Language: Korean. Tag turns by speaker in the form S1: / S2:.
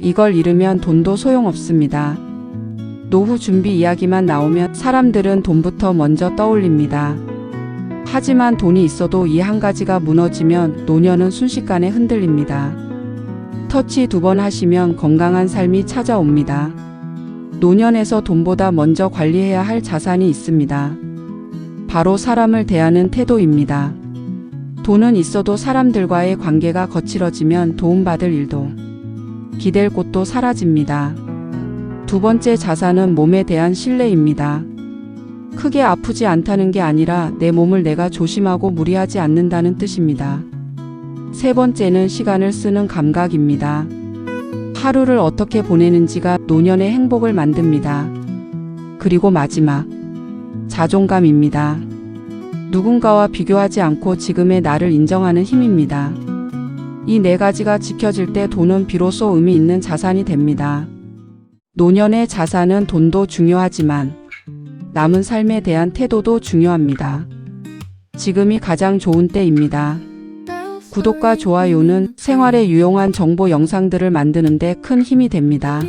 S1: 이걸 잃으면 돈도 소용없습니다. 노후 준비 이야기만 나오면 사람들은 돈부터 먼저 떠올립니다. 하지만 돈이 있어도 이 한 가지가 무너지면 노년은 순식간에 흔들립니다. 터치 두 번 하시면 건강한 삶이 찾아옵니다. 노년에서 돈보다 먼저 관리해야 할 자산이 있습니다. 바로 사람을 대하는 태도입니다. 돈은 있어도 사람들과의 관계가 거칠어지면 도움받을 일도 기댈 곳도 사라집니다. 두 번째 자산은 몸에 대한 신뢰입니다. 크게 아프지 않다는 게 아니라 내 몸을 내가 조심하고 무리하지 않는다는 뜻입니다. 세 번째는 시간을 쓰는 감각입니다. 하루를 어떻게 보내는지가 노년의 행복을 만듭니다. 그리고 마지막, 자존감입니다. 누군가와 비교하지 않고 지금의 나를 인정하는 힘입니다. 이 네 가지가 지켜질 때 돈은 비로소 의미 있는 자산이 됩니다. 노년의 자산은 돈도 중요하지만 남은 삶에 대한 태도도 중요합니다. 지금이 가장 좋은 때입니다. 구독과 좋아요는 생활에 유용한 정보 영상들을 만드는데 큰 힘이 됩니다.